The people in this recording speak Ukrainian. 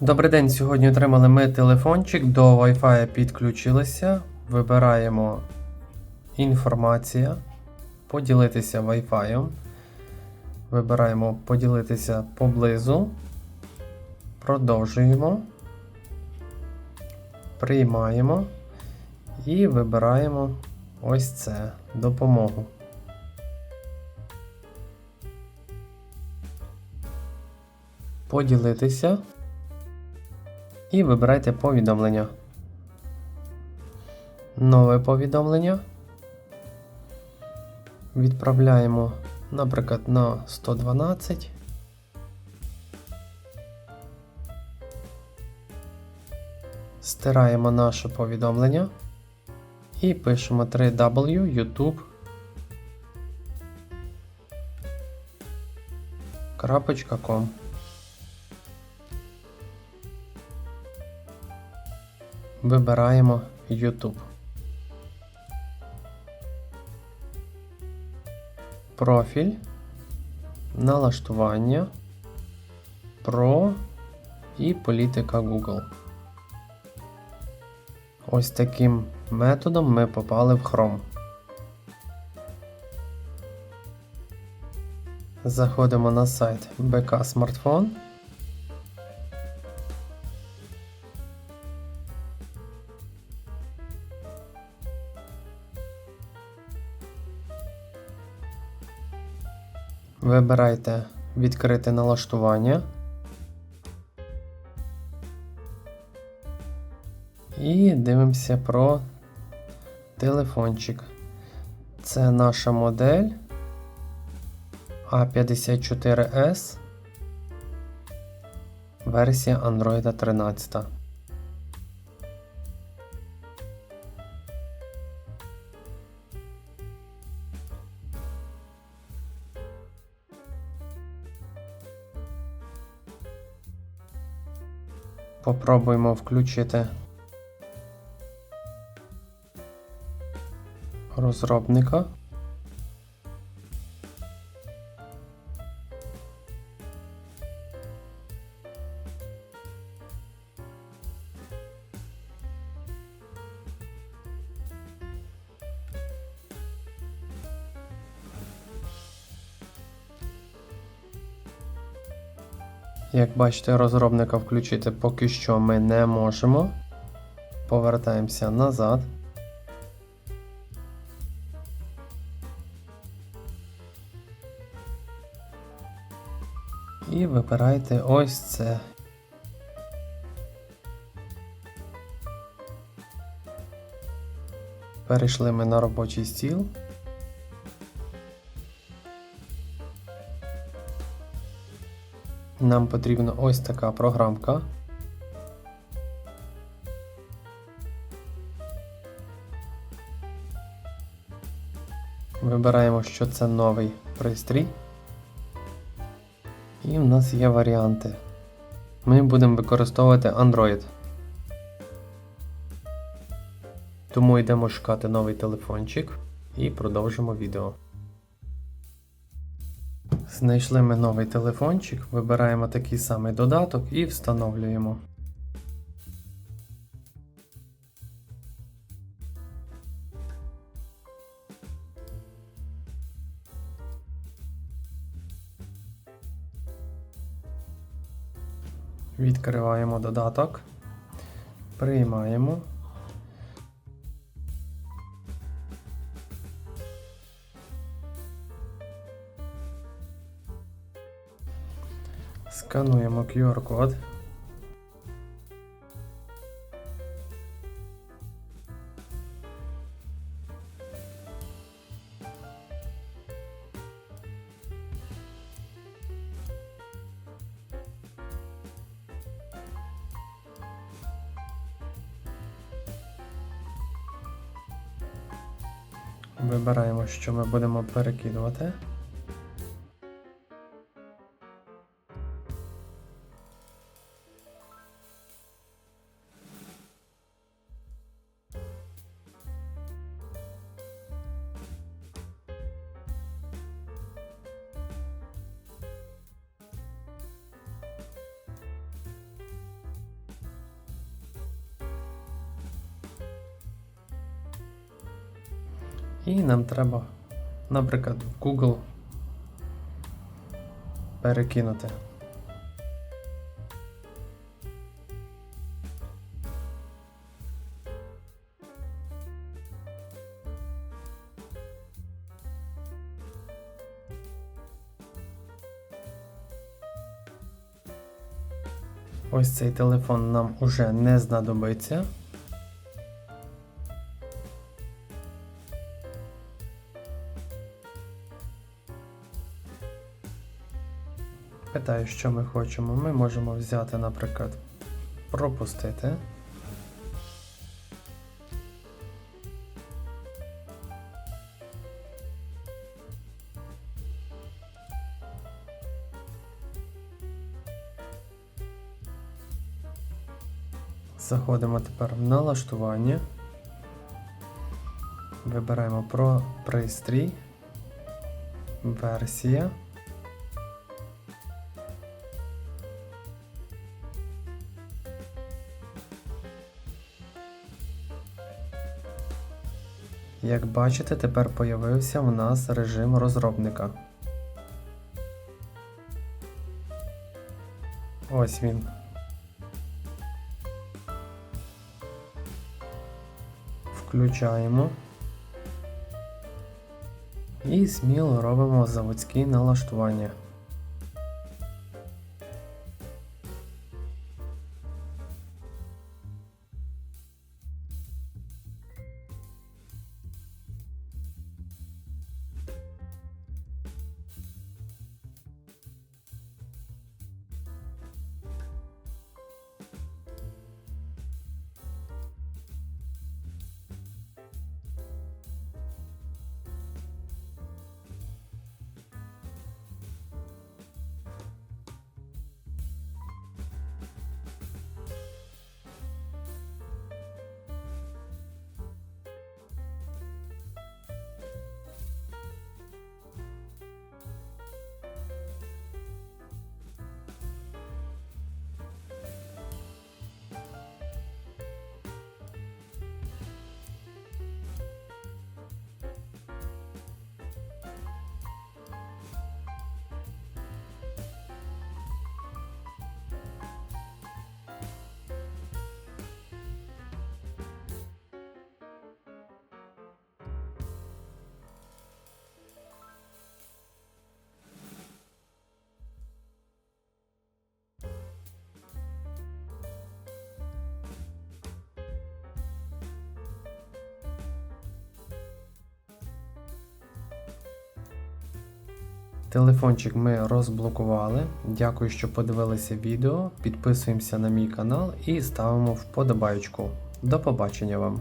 Добрий день. Сьогодні отримали ми телефончик, до Wi-Fi підключилися. Вибираємо інформація, поділитися Wi-Fi. Вибираємо поділитися поблизу. Продовжуємо. Приймаємо і вибираємо ось це допомогу. Поділитися і вибирайте повідомлення. Нове повідомлення. Відправляємо, наприклад, на 112. Стираємо наше повідомлення і пишемо 3W YouTube. .com Вибираємо YouTube. Профіль, налаштування, Про і політика Google. Ось таким методом ми попали в Chrome. Заходимо на сайт БК Смартфон. Вибирайте відкрити налаштування. І дивимося про телефончик. Це наша модель A54S. Версія Android 13. Попробуємо включити розробника. Як бачите, розробника включити поки що ми не можемо. Повертаємося назад. І вибирайте ось це. Перейшли ми на робочий стіл. Нам потрібна ось така програмка. Вибираємо, що це новий пристрій. І в нас є варіанти. Ми будемо використовувати Android. Тому йдемо шукати новий телефончик і продовжимо відео. Знайшли ми новий телефончик, вибираємо такий самий додаток і встановлюємо. Відкриваємо додаток, приймаємо. Скануємо QR-код. Вибираємо, що ми будемо перекидувати. І нам треба, наприклад, в Google перекинути. Ось цей телефон нам уже не знадобиться. Питаю, що ми хочемо. Ми можемо взяти, наприклад, пропустити. Заходимо тепер в налаштування. Вибираємо про пристрій, версія. Як бачите, тепер появився в нас режим розробника. Ось він. Включаємо. І сміло робимо заводські налаштування. Телефончик ми розблокували. Дякую, що подивилися відео. Підписуємося на мій канал і ставимо вподобайку. До побачення вам!